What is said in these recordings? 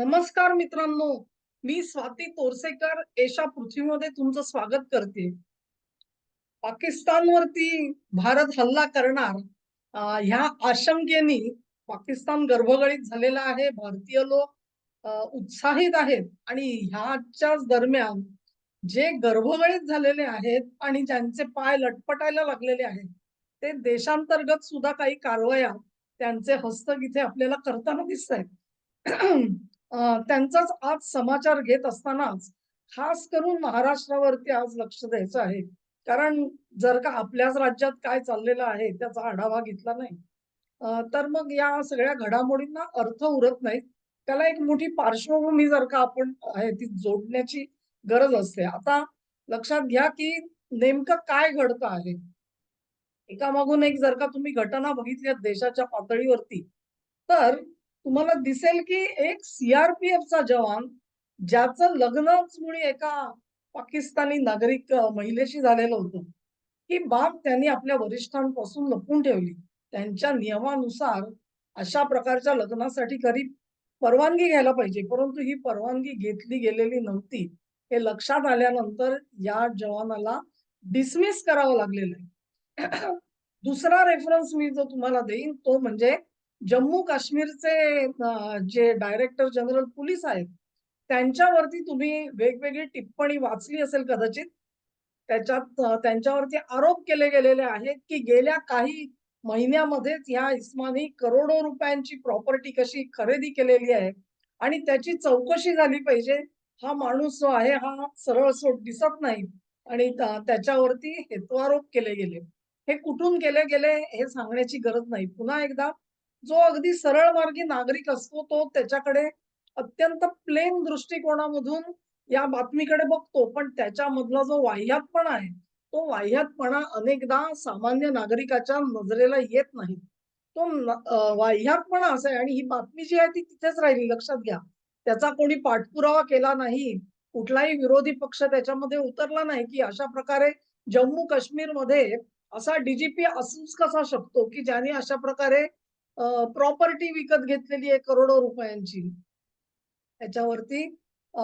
नमस्कार मित्रांनो मी स्वाती तोरसेकर एशा पृथ्वीमध्ये तुमचं स्वागत करते. पाकिस्तानवरती भारत हल्ला करणार ह्या आशंकेने पाकिस्तान गर्भगळीत झालेला आहे. भारतीय लोक उत्साहित आहेत आणि ह्याच्याच दरम्यान जे गर्भगळीत झालेले आहेत आणि ज्यांचे पाय लटपटायला लागलेले आहेत ते देशांतर्गत सुद्धा काही कारवाया त्यांचे हस्तक इथे आपल्याला करताना दिसत आहेत त्यांचाच आज समाचार घेत असतानाच खास करून महाराष्ट्रावरती आज लक्ष द्यायचं आहे. कारण जर का आपल्याच राज्यात काय चाललेलं आहे त्याचा आढावा घेतला नाही तर मग या सगळ्या घडामोडींना अर्थ उरत नाही त्याला एक मोठी पार्श्वभूमी जर का आपण आहे ती जोडण्याची गरज असते. आता लक्षात घ्या की नेमकं काय घडतं आहे. एकामागून एक जर का तुम्ही घटना बघितल्या देशाच्या पातळीवरती तर तुम्हाला दिसेल की एक सीआरपीएफचा जवान ज्याचं लग्नच मुळे एका पाकिस्तानी नागरिक महिलेशी झालेलं होतं ही बाब त्यांनी आपल्या वरिष्ठांपासून लपवून ठेवली. त्यांच्या नियमानुसार अशा प्रकारच्या लग्नासाठी खरी परवानगी घ्यायला पाहिजे परंतु ही परवानगी घेतली गेलेली नव्हती. हे लक्षात आल्यानंतर या जवानाला डिसमिस करावं लागलेलं आहे. दुसरा रेफरन्स मी जो तुम्हाला देईन तो म्हणजे जम्मू काश्मीरचे जे डायरेक्टर जनरल पोलीस आहेत त्यांच्यावरती तुम्ही वेगवेगळी टिप्पणी वाचली असेल कदाचित. त्याच्यात त्यांच्यावरती आरोप केले गेलेले आहेत की गेल्या काही महिन्यामध्येच या इस्मानी करोडो रुपयांची प्रॉपर्टी कशी खरेदी केलेली आहे आणि त्याची चौकशी झाली पाहिजे. हा माणूस जो आहे हा सरळ सोट दिसत नाही आणि त्याच्यावरती हेतुआरोप केले गेले. हे कुठून केले गेले हे सांगण्याची गरज नाही. पुन्हा एकदा जो अगदी सरळ मार्गी नागरिक असतो तो त्याच्याकडे अत्यंत प्लेन दृष्टिकोनामधून या बातमीकडे बघतो. पण त्याच्यामधला जो वाह्यातपणा आहे तो वाह्यातपणा अनेकदा सामान्य नागरिकाच्या नजरेला येत नाही. तो वाह्यातपणा असा आहे आणि ही बातमी जी आहे ती तिथेच राहिली. लक्षात घ्या. त्याचा कोणी पाठपुरावा केला नाही कुठलाही विरोधी पक्ष त्याच्यामध्ये उतरला नाही की अशा प्रकारे जम्मू काश्मीरमध्ये असा डीजीपी असूच कसा शकतो की ज्याने अशा प्रकारे प्रॉपर्टी विकत घेतलेली आहे करोडो रुपयांची. त्याच्यावरती अ,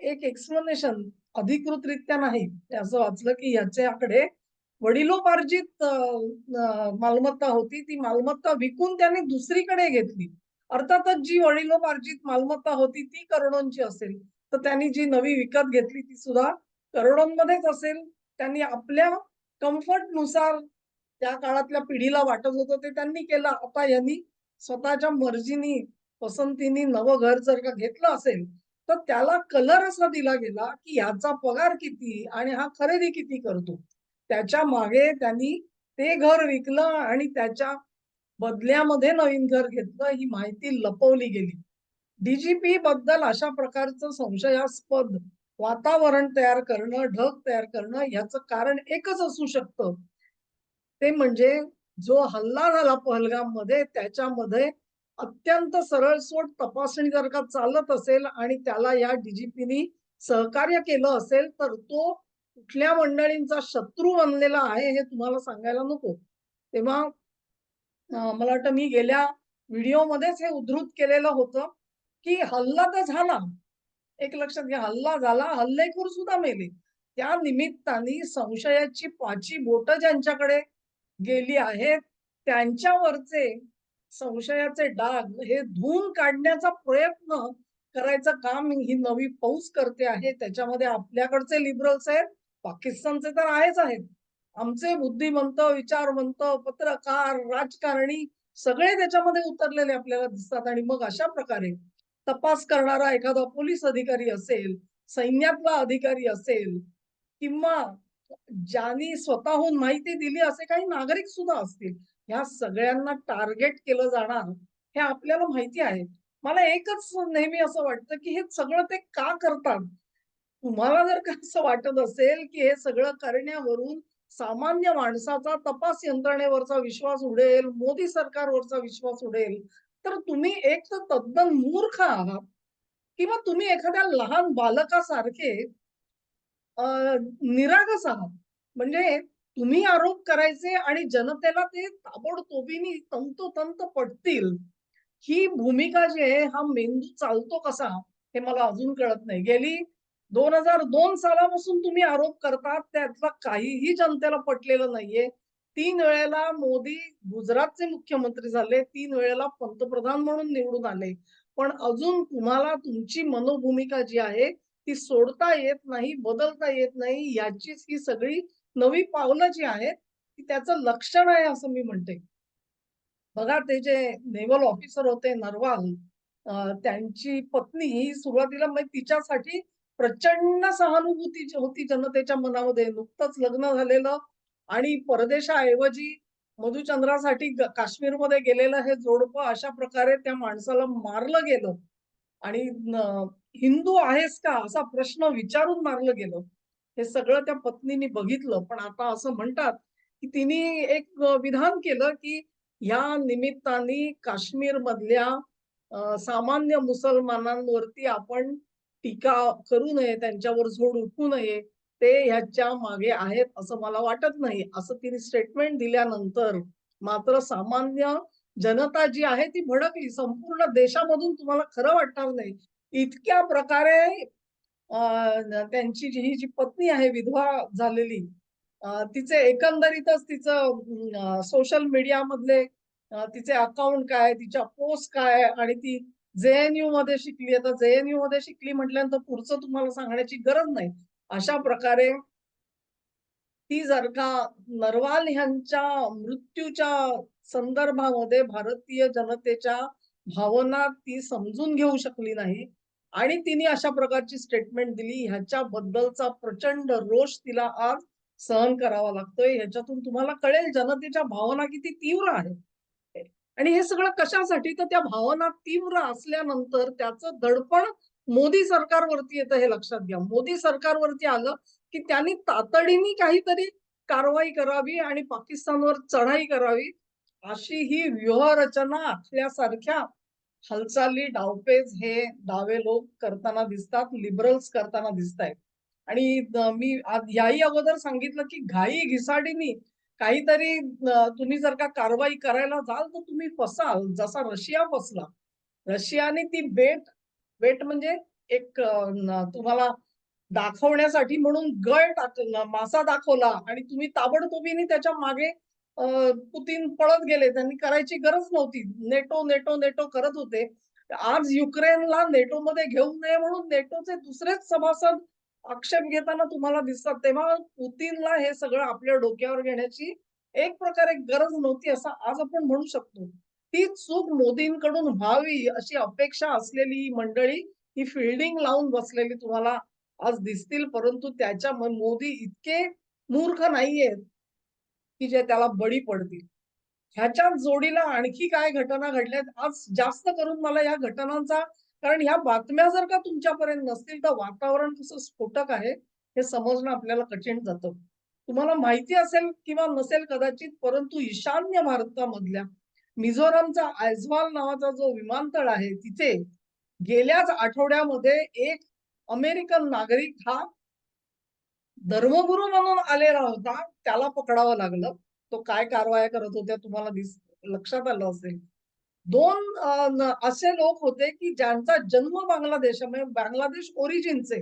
एक एक्सप्लेनेशन अधिकृतरित्या नाही. असं वाचलं की याच्याकडे वडिलोपार्जित मालमत्ता होती. ती मालमत्ता विकून त्याने दुसरीकडे घेतली. अर्थातच जी वडिलोपार्जित मालमत्ता होती ती करोडोंची असेल. तर त्यांनी जी नवी विकत घेतली ती सुद्धा करोडोंमध्येच असेल. त्यांनी आपल्या कम्फर्टनुसार त्या काळातल्या पिढीला वाटत होतं ते त्यांनी केलं. आता यांनी स्वतःच्या मर्जीनी पसंतीने नवं घर जर का घेतलं असेल तर त्याला कलर असा दिला गेला की ह्याचा पगार किती आणि हा खरेदी किती करतो. त्याच्यामागे त्यांनी ते घर विकलं आणि त्याच्या बदल्यामध्ये नवीन घर घेतलं ही माहिती लपवली गेली. डीजीपी बद्दल अशा प्रकारचं संशयास्पद वातावरण तयार करणं ढग तयार करणं ह्याचं कारण एकच असू शकतं. ते म्हणजे जो हल्ला झाला पहलगाममध्ये त्याच्यामध्ये अत्यंत सरळसोट तपासणी जर का चालत असेल आणि त्याला या डीजीपीनी सहकार्य केलं असेल तर तो कुठल्या मंडळींचा शत्रू बनलेला आहे हे तुम्हाला सांगायला नको. तेव्हा मला वाटतं मी गेल्या व्हिडिओमध्येच हे उद्धृत केलेलं होतं की हल्ला तर झाला. एक लक्षात घ्या हल्ला झाला हल्लेखोर सुद्धा मेले. त्या निमित्ताने संशयाची पाची बोट ज्यांच्याकडे गेली आहेत त्यांच्यावरचे संशयाचे डाग हे धुवून काढण्याचा प्रयत्न करायचं काम ही नवी फौज करते आहे. त्याच्यामध्ये आपल्याकडचे लिबरल्स आहेत पाकिस्तानचे तर आहेच आहेत. आमचे बुद्धिमंत विचारवंत पत्रकार राजकारणी सगळे त्याच्यामध्ये उतरलेले आपल्याला दिसतात आणि मग अशा प्रकारे तपास करणारा एखादा पोलीस अधिकारी असेल सैन्यातला अधिकारी असेल किंवा ज्यांनी स्वतःहून माहिती दिली असे काही नागरिक सुद्धा असतील. ह्या सगळ्यांना टार्गेट केलं जाणार हे आपल्याला माहिती आहे. मला एकच नेहमी असं वाटतं की हे सगळं ते का करतात? तुम्हाला जर का असं वाटत असेल की हे सगळं करण्यावरून सामान्य माणसाचा तपास यंत्रणेवरचा विश्वास उडेल मोदी सरकारवरचा विश्वास उडेल तर तुम्ही एक तर तद्दन मूर्ख आहात. किंवा तुम्ही एखाद्या लहान बालकासारखे निरागस आहात. म्हणजे तुम्ही आरोप करायचे आणि जनतेला ते ताबडतोबीने तंतोतंत पटतील ही भूमिका जी आहे हा मेंदू चालतो कसा हे मला अजून कळत नाही. गेली दोन हजार दोन सालापासून तुम्ही आरोप करतात त्यातला काहीही जनतेला पटलेलं नाहीये. तीन वेळेला मोदी गुजरातचे मुख्यमंत्री झाले तीन वेळेला पंतप्रधान म्हणून निवडून आले. पण अजून तुम्हाला तुमची मनोभूमिका जी आहे ती सोडता येत नाही बदलता येत नाही याचीच ही सगळी नवी पावलं जी आहेत ती त्याचं लक्षण आहे असं मी म्हणते. बघा ते जे नेव्हल ऑफिसर होते नरवाल त्यांची पत्नी ही सुरुवातीला म्हणजे तिच्यासाठी प्रचंड सहानुभूती जी होती जनतेच्या मनामध्ये नुकतंच लग्न झालेलं आणि परदेशाऐवजी मधुचंद्रासाठी काश्मीरमध्ये गेलेलं हे जोडपं अशा प्रकारे त्या माणसाला मारलं गेलं. आणि हिंदू आहेस का असा प्रश्न विचारून मारलं गेलं. हे सगळं त्या पत्नीने बघितलं पण आता असं म्हणतात की तिने एक विधान केलं की ह्या निमित्ताने काश्मीर मधल्या सामान्य मुसलमानांवरती आपण टीका करू नये त्यांच्यावर झोड उठू नये ते ह्याच्या मागे आहेत असं मला वाटत नाही. असं तिने स्टेटमेंट दिल्यानंतर मात्र सामान्य जनता जी आहे ती भडकली. संपूर्ण देशामधून तुम्हाला खरं वाटणार नाही. इतक्या प्रकारे त्यांची जी ही जी पत्नी आहे विधवा झालेली तिचे एकंदरीतच तिचं सोशल मीडिया मधले तिचे अकाउंट काय तिच्या पोस्ट काय आणि ती जेएनयू मध्ये शिकली आता जेएनयू मध्ये शिकली म्हटल्यानंतर पुढचं तुम्हाला सांगण्याची गरज नाही. अशा प्रकारे ती जर का नरवाल ह्यांच्या मृत्यूच्या संदर्भामध्ये भारतीय जनतेच्या भावना ती समजून घेऊ शकली नाही. आणि तिने अशा प्रकारची स्टेटमेंट दिली ह्याच्याबद्दलचा प्रचंड रोष तिला आज सहन करावा लागतोय. ह्याच्यातून तुम्हाला कळेल जनतेच्या भावना किती तीव्र आहेत. आणि हे सगळं कशासाठी? तर त्या भावना तीव्र असल्यानंतर त्याचं दडपण मोदी सरकारवरती येतं हे लक्षात घ्या. मोदी सरकारवरती आलं की त्यांनी तातडीने काहीतरी कारवाई करावी आणि पाकिस्तानवर चढाई करावी. अशी ही व्यूहरचना आखल्यासारख्या हालचाली डावपेच हे डावे लोक करताना दिसतात लिबरल्स करताना दिसत आहेत आणि मी याही अगोदर सांगितलं की घाई घिसाडीनी काहीतरी तुम्ही जर का कारवाई करायला जाल तर तुम्ही फसाल. जसा रशिया फसला रशियाने ती बेट बेट म्हणजे एक तुम्हाला दाखवण्यासाठी म्हणून गळ टाक मासा दाखवला आणि तुम्ही ताबडतोबीने त्याच्यामागे पुतीन पळत गेले. त्यांनी करायची गरज नव्हती. नेटो नेटो नेटो करत होते. आज युक्रेनला नेटोमध्ये घेऊ नये म्हणून नेटोचे दुसरेच सभासद आक्षेप घेताना तुम्हाला दिसतात. तेव्हा पुतीनला हे सगळं आपल्या डोक्यावर घेण्याची एक प्रकारे गरज नव्हती असं आज आपण म्हणू शकतो. ती चूक मोदींकडून व्हावी अशी अपेक्षा असलेली मंडळी ही फिल्डिंग लावून बसलेली तुम्हाला आज दिसतील. परंतु त्याच्या मोदी इतके मूर्ख नाहीयेत. की जे त्याला बळी पडतील. ह्याच्या जोडीला आणखी काय घटना घडल्यात आज जास्त करून मला या घटनांचा कारण ह्या बातम्या जर का तुमच्यापर्यंत नसतील तर वातावरण कसं स्फोटक आहे हे समजणं आपल्याला कठीण जातं. तुम्हाला माहिती असेल किंवा नसेल कदाचित परंतु ईशान्य भारतामधल्या मिझोरामचा आयझवाल नावाचा जो विमानतळ आहे तिथे गेल्याच आठवड्यामध्ये एक अमेरिकन नागरिक हा धर्मगुरू म्हणून आलेला होता त्याला पकडावं लागलं. तो काय कारवाया करत होत्या तुम्हाला दिस लक्षात आलं असेल. दोन असे लोक होते की ज्यांचा जन्म बांगलादेश म्हणजे बांगलादेश ओरिजिनचे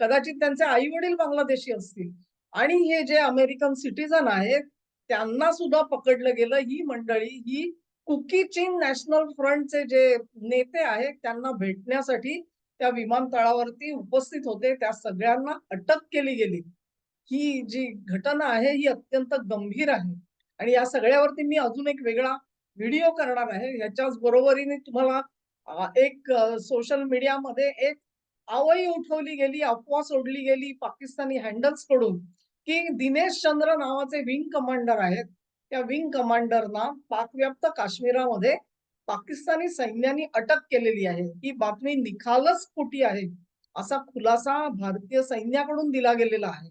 कदाचित त्यांचे आई वडील बांगलादेशी असतील. आणि हे जे अमेरिकन सिटीजन आहेत त्यांना सुद्धा पकडलं गेलं. ही मंडळी ही कुकी चीन नॅशनल फ्रंटचे जे नेते आहेत त्यांना भेटण्यासाठी त्या विमानतळावरती उपस्थित होते. त्या सगळ्यांना अटक केली गेली. ही जी घटना आहे ही अत्यंत गंभीर आहे. आणि या सगळ्यावरती मी अजून एक वेगळा व्हिडिओ करणार आहे. याच्याच बरोबरीने तुम्हाला एक सोशल मीडियामध्ये एक आवई उठवली गेली अफवा सोडली गेली पाकिस्तानी हँडल्सकडून की दिनेश चंद्र नावाचे विंग कमांडर आहेत. त्या विंग कमांडरना पाकव्याप्त काश्मीरामध्ये पाकिस्तानी सैन्याने अटक केलेली आहे. ही बातमी निखालच खोटी आहे. असा खुलासा भारतीय सैन्याकडून दिला गेलेला आहे.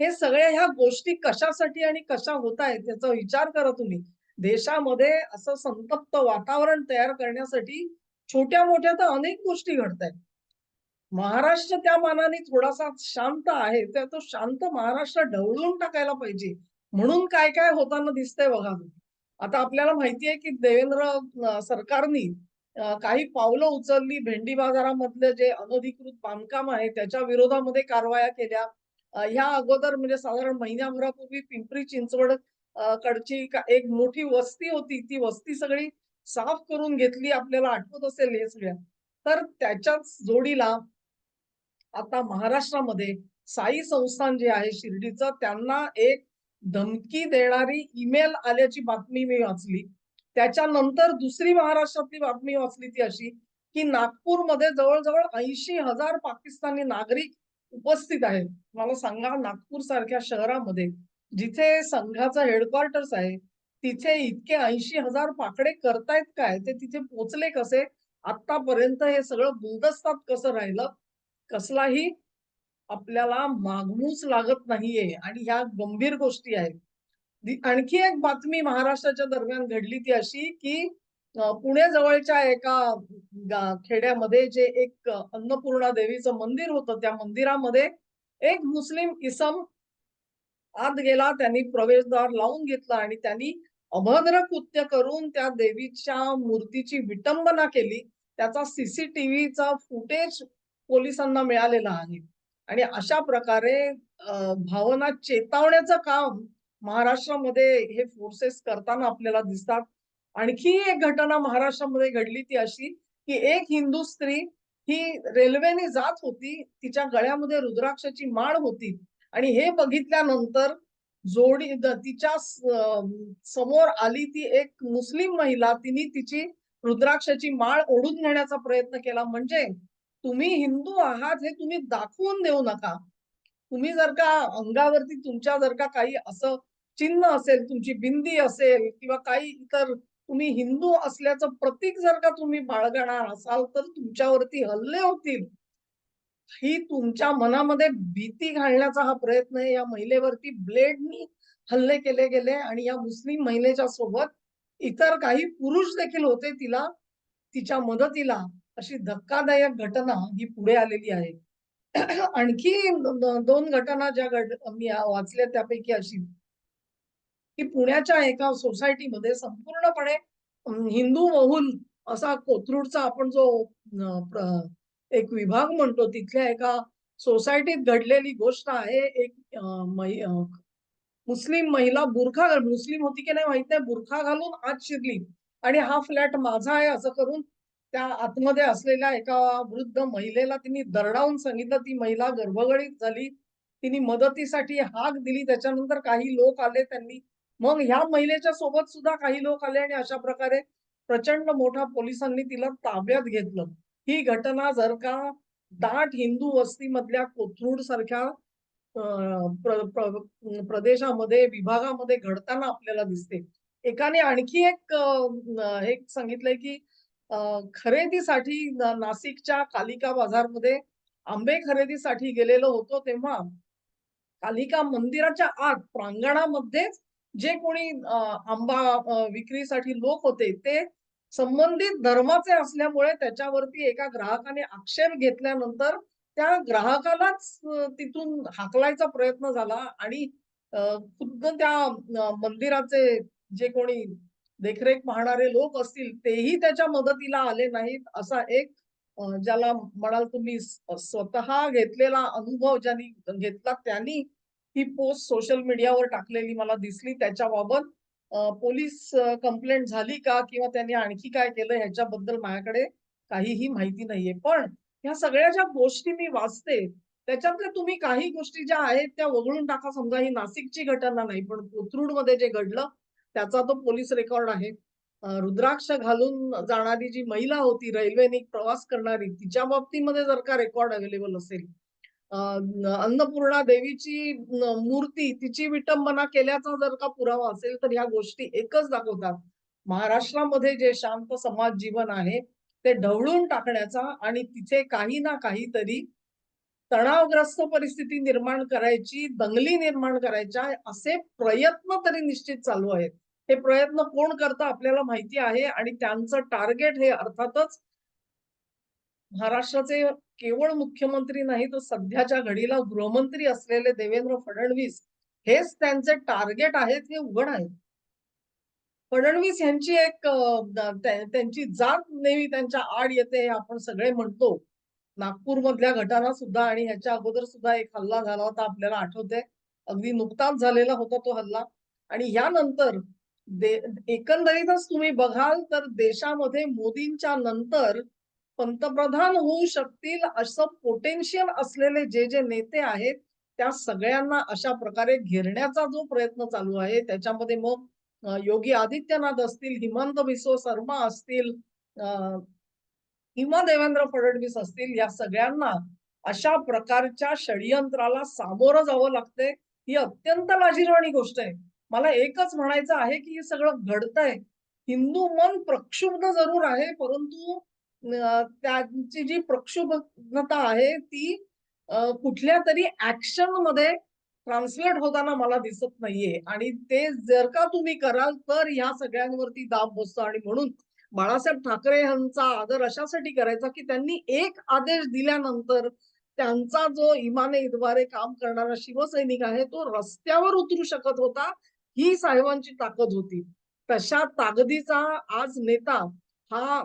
हे सगळ्या ह्या गोष्टी कशासाठी आणि कशा होत आहेत याचा विचार करा तुम्ही. देशामध्ये असं संतप्त वातावरण तयार करण्यासाठी छोट्या मोठ्या तर अनेक गोष्टी घडत आहेत महाराष्ट्र त्या मानाने थोडासा शांत आहे तर तो शांत महाराष्ट्र ढवळून टाकायला पाहिजे. म्हणून काय काय होताना दिसतंय बघा आता आपल्याला माहिती आहे की देवेंद्र सरकारनी काही पावलं उचलली. भेंडी बाजारामधलं जे अनधिकृत बांधकाम आहे त्याच्या विरोधामध्ये कारवाया केल्या. ह्या अगोदर म्हणजे साधारण महिन्याभरापूर्वी पिंपरी चिंचवड कडची एक मोठी वस्ती होती. ती वस्ती सगळी साफ करून घेतली. आपल्याला आठवत असेल हे सगळ्या. तर त्याच्याच जोडीला आता महाराष्ट्रामध्ये साई संस्थान जे आहे शिर्डीचं त्यांना एक धमकी देणारी ईमेल आल्याची बातमी मी वाचली. त्याच्यानंतर दुसरी महाराष्ट्रातली बातमी वाचली ती अशी की नागपूरमध्ये जवळजवळ ऐंशी हजार पाकिस्तानी नागरिक उपस्थित आहेत मला सांगा नागपूर सारख्या शहरामध्ये जिथे संघाचा हेडक्वार्टर्स आहे तिथे इतके ऐंशी हजार पाकडे करतायत काय? ते तिथे पोचले कसे? आतापर्यंत हे सगळं गुलदस्तात कसं राहिलं? कसलाही आपल्याला मागमूस लागत नाहीये. आणि ह्या गंभीर गोष्टी आहेत. आणखी एक बातमी महाराष्ट्राच्या दरम्यान घडली ती अशी की पुण्याजवळच्या एका खेड्यामध्ये जे एक अन्नपूर्णा देवीचं मंदिर होतं त्या मंदिरामध्ये एक मुस्लिम इसम आत गेला त्यांनी प्रवेशद्वार लावून घेतला आणि त्यांनी अभद्र कृत्य करून त्या देवीच्या मूर्तीची विटंबना केली. त्याचा सीसीटीव्हीचा फुटेज पोलिसांना मिळालेला आहे. आणि अशा प्रकारे भावना चेतावण्याचं काम महाराष्ट्रामध्ये हे फोर्सेस करताना आपल्याला दिसतात. आणखी एक घटना महाराष्ट्रामध्ये घडली ती अशी की एक हिंदू स्त्री ही रेल्वेने जात होती तिच्या गळ्यामध्ये रुद्राक्षाची माळ होती आणि हे बघितल्यानंतर जोडी तिच्या समोर आली ती एक मुस्लिम महिला तिने तिची रुद्राक्षाची माळ ओढून घेण्याचा प्रयत्न केला. म्हणजे तुम्ही हिंदू आहात हे तुम्ही दाखवून देऊ नका. तुम्ही जर का अंगावरती तुमच्या जर का काही असं चिन्ह असेल तुमची बिंदी असेल किंवा काही इतर तुम्ही हिंदू असल्याचं प्रतीक जर का तुम्ही बाळगणार असाल तर तुमच्यावरती हल्ले होतील. ही तुमच्या मनामध्ये भीती घालण्याचा हा प्रयत्न आहे. या महिलेवरती ब्लेडनी हल्ले केले गेले आणि या मुस्लिम महिलेच्या सोबत इतर काही पुरुष देखील होते तिला तिच्या मदतीला अशी धक्कादायक घटना ही पुढे आलेली आहे. आणखी दोन घटना ज्या घड मी वाचल्या त्यापैकी अशी. की पुण्याच्या एका सोसायटीमध्ये संपूर्णपणे हिंदू बहुल असा कोथरूडचा आपण जो एक विभाग म्हणतो तिथल्या एका सोसायटीत घडलेली गोष्ट आहे. एक मुस्लिम महिला बुरखा मुस्लिम होती की नाही माहीत नाही बुरखा घालून आत शिरली. आणि हा फ्लॅट माझा आहे असं करून त्या आतमध्ये असलेल्या एका वृद्ध महिलेला तिने दरडावून सांगितलं. ती महिला गर्भगळीत झाली. तिने मदतीसाठी हाक दिली. त्याच्यानंतर काही लोक आले त्यांनी मग ह्या महिलेच्या सोबत सुद्धा काही लोक आले आणि अशा प्रकारे प्रचंड मोठा पोलिसांनी तिला ताब्यात घेतलं. ही घटना जर का दाट हिंदू वस्तीमधल्या कोथरूड सारख्या प्र- प्र- प्रदेशामध्ये विभागामध्ये घडताना आपल्याला दिसते. एकाने आणखी एक हे एक सांगितलंय की खरेदीसाठी नाशिकच्या कालिका बाजारमध्ये आंबे खरेदीसाठी गेलेलो होतो तेव्हा कालिका मंदिराच्या आत प्रांगणामध्येच जे कोणी आंबा विक्रीसाठी लोक होते ते संबंधित धर्माचे असल्यामुळे त्याच्यावरती एका ग्राहकाने आक्षेप घेतल्यानंतर त्या ग्राहकालाच तिथून हाकलायचा प्रयत्न झाला आणि खुद्द त्या मंदिराचे जे कोणी देखरेख पाहणारे लोक असतील तेही त्याच्या मदतीला आले नाहीत असा एक ज्याला म्हणाल तुम्ही स्वतः घेतलेला अनुभव ज्यांनी घेतला त्यांनी ही पोस्ट सोशल मीडियावर टाकलेली मला दिसली. त्याच्याबाबत पोलीस कंप्लेंट झाली का? किंवा त्यांनी आणखी काय केलं? ह्याच्याबद्दल माझ्याकडे काहीही माहिती नाहीये. पण ह्या सगळ्या ज्या गोष्टी मी वाचते त्याच्यातल्या तुम्ही काही गोष्टी ज्या आहेत त्या वगळून टाका. समजा ही नाशिकची घटना नाही पण कोथरूडमध्ये जे घडलं त्याचा तो पोलीस रेकॉर्ड आहे. रुद्राक्ष घालून जाणारी जी महिला होती रेल्वेने प्रवास करणारी तिच्या बाबतीमध्ये जर का रेकॉर्ड अवेलेबल असेल अन्नपूर्णा देवीची मूर्ती तिची विटंबना केल्याचा जर का पुरावा असेल तर ह्या गोष्टी एकच दाखवतात. महाराष्ट्रामध्ये जे शांत समाज जीवन आहे ते ढवळून टाकण्याचा आणि तिथे काही ना काहीतरी तणावग्रस्त परिस्थिती निर्माण करायची दंगली निर्माण करायच्या असे प्रयत्न तरी निश्चित चालू आहेत. हे प्रयत्न कोण करतं आपल्याला माहिती आहे आणि त्यांचं टार्गेट हे अर्थातच महाराष्ट्राचे केवळ मुख्यमंत्री नाही तर सध्याच्या घडीला गृहमंत्री असलेले देवेंद्र फडणवीस हेच त्यांचे टार्गेट आहेत हे उघड आहे फडणवीस यांची एक त्यांची जात नेहमी त्यांच्या आड येते हे आपण सगळे म्हणतो. नागपूर मधल्या घटना सुद्धा आणि ह्याच्या अगोदर सुद्धा एक हल्ला झाला होता आपल्याला आठवते. अगदी नुकताच झालेला होता तो हल्ला. आणि यानंतर दे एकंदरीतच तुम्ही बघाल तर देशामध्ये मोदींच्या नंतर पंतप्रधान होऊ शकतील असं पोटेन्शियल असलेले जे जे नेते आहेत त्या सगळ्यांना अशा प्रकारे घेरण्याचा जो प्रयत्न चालू आहे त्याच्यामध्ये मग योगी आदित्यनाथ असतील हिमंत बिस्व शर्मा असतील अ, किंवा देवेंद्र फडणवीस असतील या सगळ्यांना अशा प्रकारच्या षडयंत्राला सामोरं जावं लागतंय. ही अत्यंत लाजिरवाणी गोष्ट आहे. मला एकच म्हणायचं आहे की हे सगळं घडतंय. हिंदू मन प्रक्षुब्ध जरूर आहे परंतु त्यांची जी प्रक्षोभकता आहे ती कुठल्या तरी ऍक्शनमध्ये ट्रान्सलेट होताना मला दिसत नाहीये. आणि ते जर का तुम्ही कराल तर ह्या सगळ्यांवरती दाब बसतो. आणि म्हणून बाळासाहेब ठाकरे यांचा आदर अशासाठी करायचा की त्यांनी एक आदेश दिल्यानंतर त्यांचा जो इमाने इद्वारे काम करणारा शिवसैनिक आहे तो रस्त्यावर उतरू शकत होता ही साहेबांची ताकद होती. तशा ताकदीचा आज नेता हा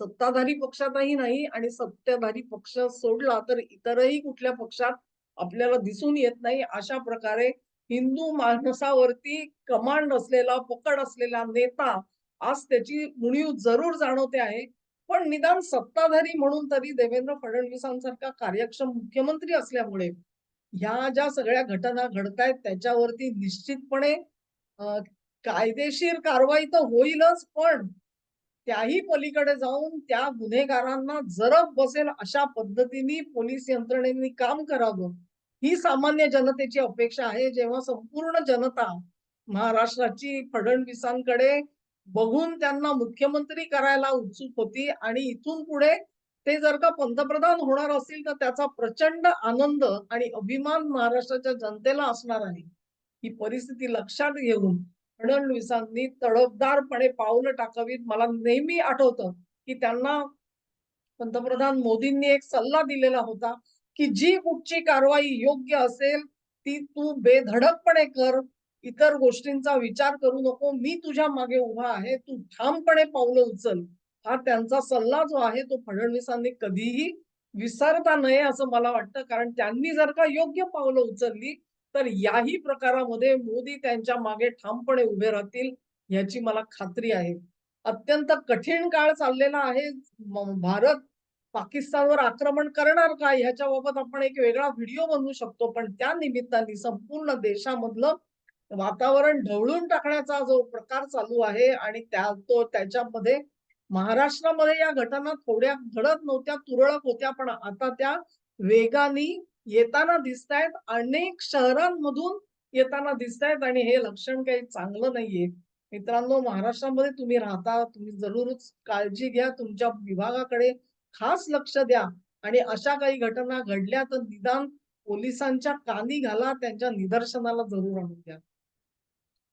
सत्ताधारी पक्षातही नाही आणि सत्ताधारी पक्ष सोडला तर इतरही कुठल्या पक्षात आपल्याला दिसून येत नाही. अशा प्रकारे हिंदू माणसावरती कमांड असलेला पकड असलेला नेता आज त्याची मुणीव जरूर जाणवते आहे. पण निदान सत्ताधारी म्हणून तरी देवेंद्र फडणवीसांसारखा कार्यक्षम मुख्यमंत्री असल्यामुळे ह्या ज्या सगळ्या घटना घडतायत त्याच्यावरती निश्चितपणे कायदेशीर कारवाई तर होईलच पण त्याही पलीकडे जाऊन त्या गुन्हेगारांना जरब बसेल अशा पद्धतीने पोलीस यंत्रणेने काम करावं. ही सामान्य जनतेची अपेक्षा आहे. जेव्हा संपूर्ण जनता महाराष्ट्राची फडणवीसांकडे बघून त्यांना मुख्यमंत्री करायला उत्सुक होती आणि इथून पुढे ते जर का पंतप्रधान होणार असतील तर त्याचा प्रचंड आनंद आणि अभिमान महाराष्ट्राच्या जनतेला असणार आहे. ही परिस्थिती लक्षात घेऊन फडणवीसांनी तडफदारपणे पावलं टाकावीत. मला नेहमी आठवतं की त्यांना पंतप्रधान मोदींनी एक सल्ला दिलेला होता की जी कुठची कारवाई योग्य असेल ती तू बेधडकपणे कर. इतर गोष्टींचा विचार करू नको. मी तुझ्या मागे उभा आहे. तू ठामपणे पावलं उचल. हा त्यांचा सल्ला जो आहे तो फडणवीसांनी कधीही विसरता नये असं मला वाटतं. कारण त्यांनी जर का योग्य पावलं उचलली तर याही प्रकारामध्ये मोदी त्यांच्या मागे ठामपणे उभे राहतील याची मला खात्री आहे. अत्यंत कठीण काळ चाललेला आहे. भारत पाकिस्तानवर आक्रमण करणार का? ह्याच्या बाबत आपण एक वेगळा व्हिडिओ बनवू शकतो. पण त्या निमित्ताने संपूर्ण देशामधलं वातावरण ढवळून टाकण्याचा जो प्रकार चालू आहे आणि त्या तो त्याच्यामध्ये महाराष्ट्रामध्ये या घटना थोड्या घडत नव्हत्या तुरळक होत्या पण आता त्या वेगाने येताना दिसत आहेत अनेक शहरांमधून येताना दिसत आहेत आणि हे लक्षण काही चांगलं नाहीये. मित्रांनो महाराष्ट्रामध्ये तुम्ही राहता तुम्ही जरूरच काळजी घ्या तुमच्या विभागाकडे खास लक्ष द्या आणि अशा काही घटना घडल्या तर निदान पोलिसांच्या कानी घाला त्यांच्या निदर्शनाला जरूर आणून द्या.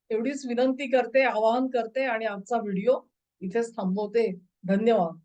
एवढीच विनंती करते आवाहन करते आणि आजचा व्हिडिओ इथेच थांबवते. धन्यवाद.